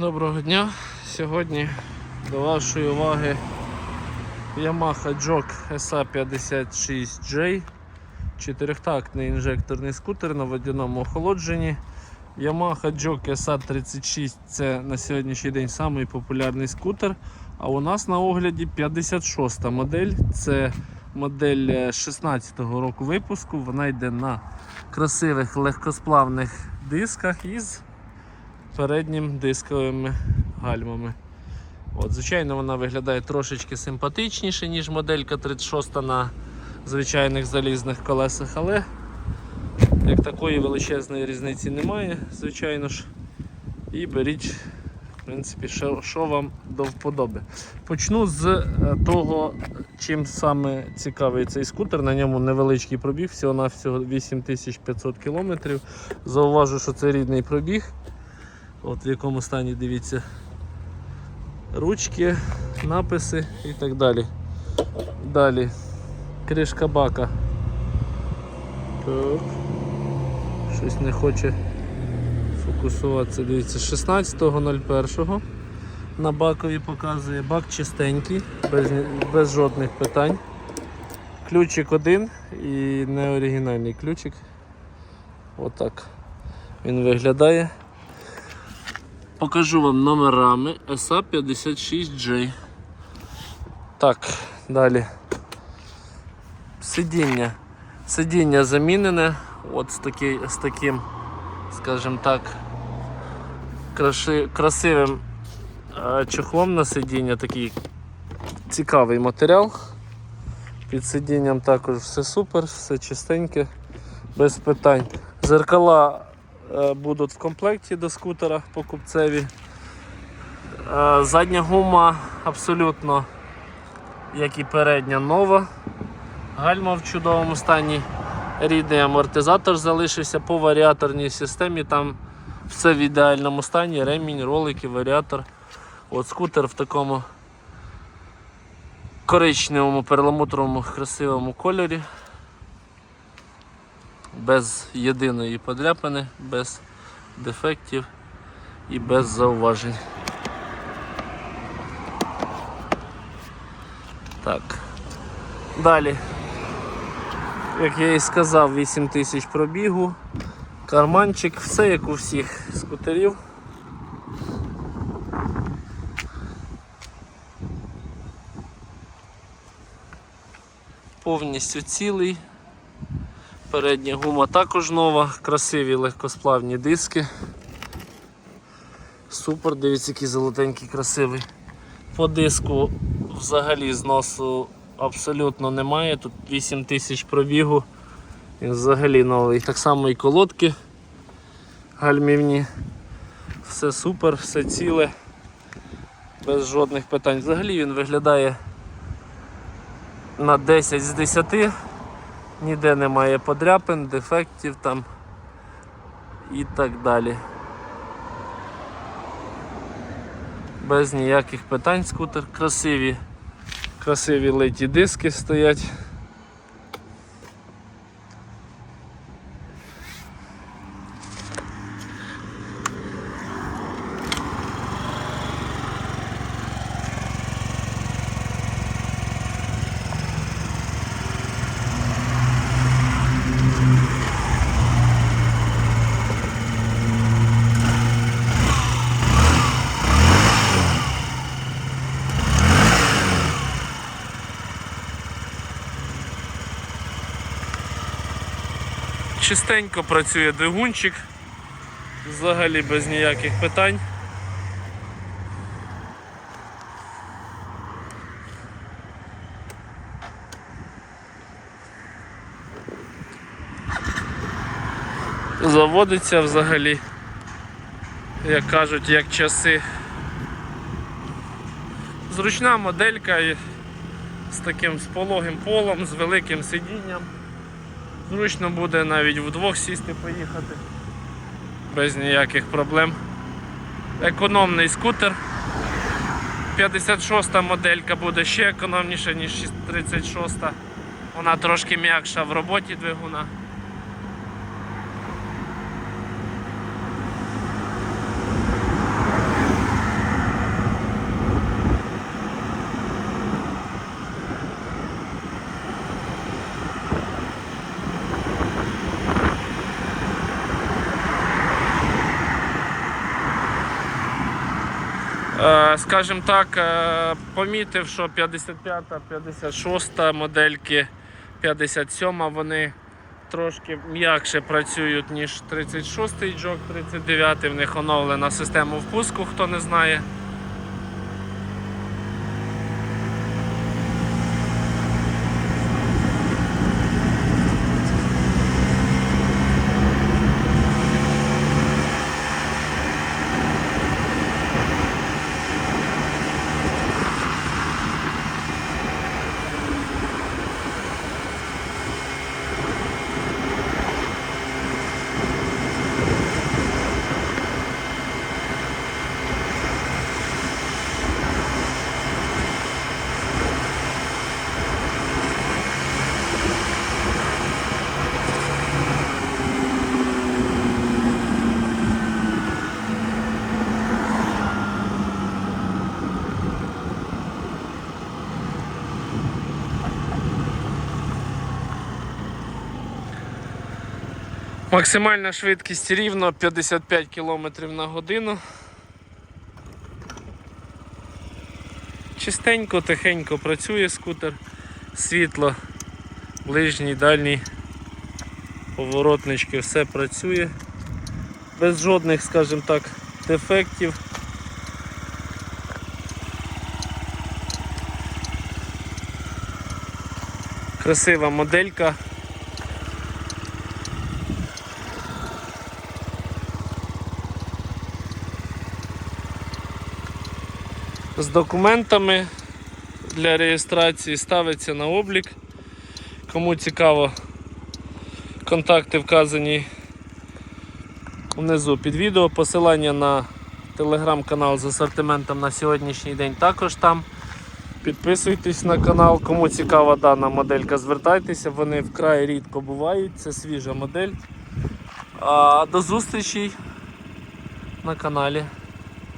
Доброго дня! Сьогодні до вашої уваги Yamaha Jog SA56J чотирьохтактний інжекторний скутер на водяному охолодженні. Yamaha Jog SA36 це на сьогоднішній день самий популярний скутер. А у нас на огляді 56 модель. Це модель е, 16-го року випуску. Вона йде на красивих легкосплавних дисках із переднім дисковими гальмами. От, Звичайно, вона виглядає трошечки симпатичніше, ніж моделька 36 на звичайних залізних колесах, але як такої величезної різниці немає, звичайно ж. І беріть, в принципі, що, що вам до вподоби. Почну з е, того, чим саме цікавий цей скутер. На ньому невеличкий пробіг, всього-навсього 8500 км. Зауважу, що це рідний пробіг. От в якому стані дивіться ручки, написи і так далі. Далі кришка бака. Так. Щось не хоче фокусуватися. Дивіться, 16.01 на бакові показує бак чистенький, без, без жодних питань. Ключик один і неоригінальний ключик. Отак він виглядає. Покажу вам номерами SA56J. Так, далі. Сидіння. Сидіння замінене. От з, таки, з таким, скажімо так, краши, красивим е, чохлом на сидіння. Такий цікавий матеріал. Під сидінням також все супер, все чистеньке, без питань. Зеркала будуть в комплекті до скутера покупцеві. Е, Задня гума абсолютно, як і передня, нова. Гальма в чудовому стані. Рідний амортизатор залишився по варіаторній системі. Там все в ідеальному стані. Ремінь, ролики, варіатор. От скутер в такому коричневому перламутровому красивому кольорі без єдиної подряпини, без дефектів і без зауважень. Так. Далі, як я і сказав, 8 тисяч пробігу, карманчик, все як у всіх скутерів. Повністю цілий. Передня гума також нова, красиві легкосплавні диски. Супер, дивіться, який золотенький, красивий. По диску взагалі зносу абсолютно немає. Тут 8 тисяч пробігу. Він взагалі новий. Так само і колодки гальмівні. Все супер, все ціле, без жодних питань. Взагалі він виглядає на 10 з 10. Ніде немає подряпин, дефектів там і так далі. Без ніяких питань скутер. Красиві, красиві литі диски стоять. Чистенько працює двигунчик, взагалі без ніяких питань. Заводиться взагалі, як кажуть, як часи. Зручна моделька з таким з пологим полом, з великим сидінням. Зручно буде навіть вдвох сісти поїхати без ніяких проблем. Економний скутер. 56 моделька буде ще економніша, ніж 36. Вона трошки м'якша в роботі двигуна. Скажімо так, е, помітив, що 55, 56 модельки, 57 вони трошки м'якше працюють, ніж 36-й джок, 39-й в них оновлена система впуску, хто не знає. Максимальна швидкість рівно 55 км на годину. Чистенько, тихенько працює скутер, світло, ближній, дальній, поворотнички, все працює. Без жодних, скажімо так, дефектів. Красива моделька. З документами для реєстрації ставиться на облік. Кому цікаво, контакти вказані внизу під відео. Посилання на телеграм-канал з асортиментом на сьогоднішній день також там. Підписуйтесь на канал, кому цікава дана моделька, звертайтеся, вони вкрай рідко бувають, це свіжа модель. А до зустрічі на каналі.